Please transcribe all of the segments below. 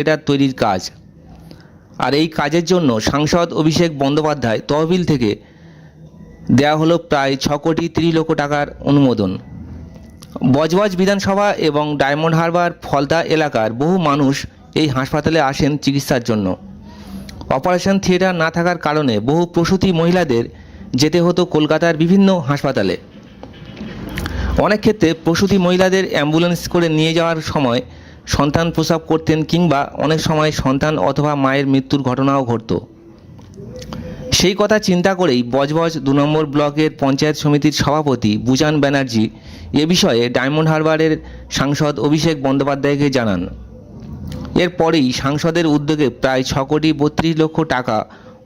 এটা তৈরির কাজ। আর এই কাজের জন্য সাংসদ অভিষেক বন্দ্যোপাধ্যায় তহবিল থেকে দেওয়া হলো প্রায় ছ কোটি তিরিশ লক্ষ টাকার অনুমোদন। বজবজ বিধানসভা এবং ডায়মন্ড হারবার ফলতা এলাকার বহু মানুষ এই হাসপাতালে আসেন চিকিৎসার জন্য। অপারেশন থিয়েটার না থাকার কারণে বহু প্রসূতি মহিলাদের যেতে হতো কলকাতার বিভিন্ন হাসপাতালে। অনেক ক্ষেত্রে প্রসূতি মহিলাদের অ্যাম্বুলেন্স করে নিয়ে যাওয়ার সময় সন্তান প্রসব করতেন কিংবা অনেক সময় সন্তান অথবা মায়ের মৃত্যুর ঘটনাও ঘটত। সেই কথা চিন্তা করেই বজবজ দু নম্বর ব্লকের পঞ্চায়েত সমিতির সভাপতি বুজান ব্যানার্জি এ বিষয়ে ডায়মন্ড হারবারের সাংসদ অভিষেক বন্দ্যোপাধ্যায়কে জানান। এরপরেই সাংসদের উদ্যোগে প্রায় ছ কোটি বত্রিশ লক্ষ টাকা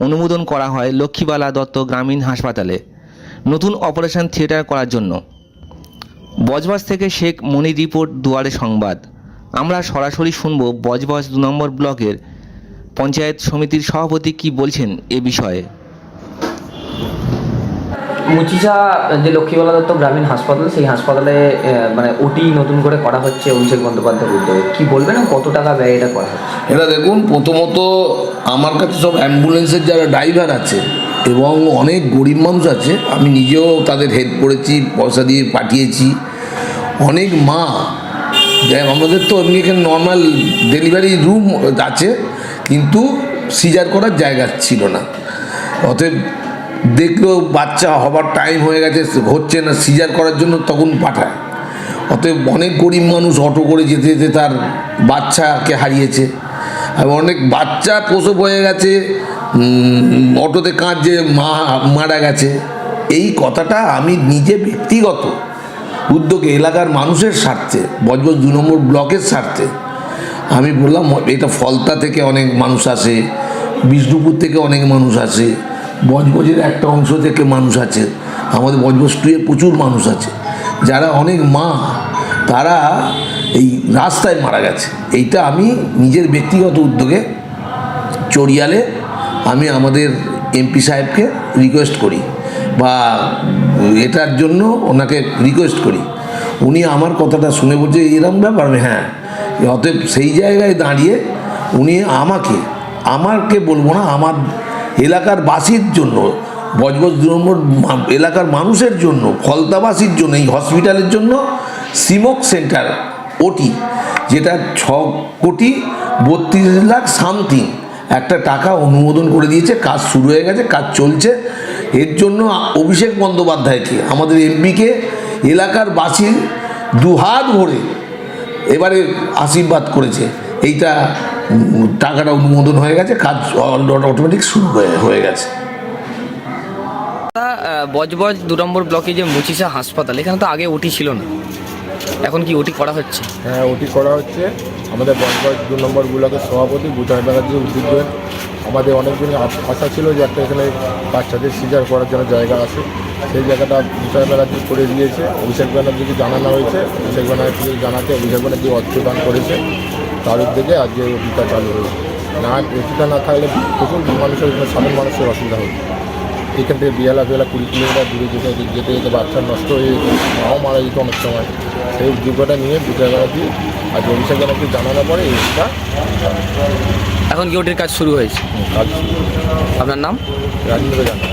অনুমোদন করা হয় লক্ষ্মীবালা দত্ত গ্রামীণ হাসপাতালে নতুন অপারেশন থিয়েটার করার জন্য। বজবজ থেকে শেখ মনির রিপোর্ট দুয়ারে সংবাদ। আমরা সরাসরি শুনব বজবজ দু নম্বর ব্লকের পঞ্চায়েত সমিতির সভাপতি কি বলছেন এ বিষয়ে। মুচিসা যে লক্ষ্মীবালা দত্ত গ্রামীণ হাসপাতাল সেই হাসপাতালে মানে ওটি নতুন করে করা হচ্ছে অভিষেক বন্দ্যোপাধ্যায় উদ্যোগে। কি বলবেন কত টাকা ব্যয় এটা করা হচ্ছে? এটা দেখুন প্রথমত আমার কাছে সব অ্যাম্বুলেন্সের যারা ড্রাইভার আছে এবং অনেক গরিব মানুষ আছে আমি নিজেও তাদের হেল্প করেছি পয়সা দিয়ে পাঠিয়েছি। অনেক মা আমাদের তো এমনি এখানে নর্মাল ডেলিভারি রুম আছে, কিন্তু সিজার করার জায়গা ছিল না। অতএব দেখল বাচ্চা হবার টাইম হয়ে গেছে, হচ্ছে না সিজার করার জন্য তখন পাঠায়। অতএব অনেক গরিব মানুষ অটো করে যেতে যেতে তার বাচ্চাকে হারিয়েছে। আর অনেক বাচ্চা প্রসব হয়ে গেছে অটোতে কাঁদছে, মা মারা গেছে। এই কথাটা আমি নিজে ব্যক্তিগত উদ্যোগে এলাকার মানুষের স্বার্থে বজবজ দু নম্বর ব্লকের স্বার্থে। আমি বললাম, এটা ফলতা থেকে অনেক মানুষ আসে, বিষ্ণুপুর থেকে অনেক মানুষ আসে, বজবজের একটা অংশ থেকে মানুষ আছে, আমাদের বজবজ টুয়ে প্রচুর মানুষ আছে। যারা অনেক মা, তারা এই রাস্তায় মারা গেছে। এইটা আমি নিজের ব্যক্তিগত উদ্যোগে চড়িয়ালে আমি আমাদের এমপি সাহেবকে রিকোয়েস্ট করি বা এটার জন্য ওনাকে রিকোয়েস্ট করি। উনি আমার কথাটা শুনে বলছে, এরম ব্যাপার? হ্যাঁ। অতএব সেই জায়গায় দাঁড়িয়ে উনি আমাকে আমাকে বলব না, আমার এলাকার বাসীর জন্য, বজবজ নম্বর এলাকার মানুষের জন্য, ফলতাবাসীর জন্য, এই হসপিটালের জন্য সিমক সেন্টার ওটি যেটা ছ কোটি বত্রিশ লাখ সামথিং, একটা টাকা অনুমোদন করে দিয়েছে, কাজ শুরু হয়ে গেছে, কাজ চলছে। এর জন্য অভিষেক বন্দ্যোপাধ্যায়কে আমাদের এমপিকে এলাকার বাসির দুহাত ভরে এবারে আশীর্বাদ করেছে। এইটা টাকাটা অনুমোদন হয়ে গেছে, কাজ অটোমেটিক শুরু হয়ে গেছে। বজবজ দু নম্বর ব্লকে যে মুচিসা হাসপাতাল, এখানে তো আগে ওটি ছিল না। এখন কি ওটি করা হচ্ছে? হ্যাঁ ওটি করা হচ্ছে। আমাদের বজবজ দু নম্বর ব্লকের সভাপতি বুটার ব্যানার্জির উদ্যোগে আমাদের অনেক দিন আশা ছিল যে একটা এখানে বাচ্চাদের সিজার করার জন্য জায়গা আছে। সেই জায়গাটা বুটার ব্যানার্জি করে দিয়েছে। অভিষেক ব্যানার্জিকে জানানো হয়েছে। অভিষেক ব্যানার্জিকে জানাতে অভিষেক ব্যানার্জি অর্থ দান করেছে। তার উদ্যোগে আজকে ওটিটা চালু হয়েছে। না ওটিটা না থাকলে প্রচুর মানুষের, সাধারণ মানুষের অসুবিধা হতো। এখান থেকে বিয়ালা বিয়ালা কুড়ি কিলোমিটার দূরে যেতে যেতে যেতে বাচ্চা নষ্ট হয়ে যেত মাও মারা যেত অনেক সময়। সেই উদ্যোগটা নিয়ে বুঝে দিয়ে আর জমিসা ব্যানার্জি জানানোর পরে এটা এখন কি ওটির কাজ শুরু হয়েছে? কাজ আপনার নাম? রাজেন্দ্র জানা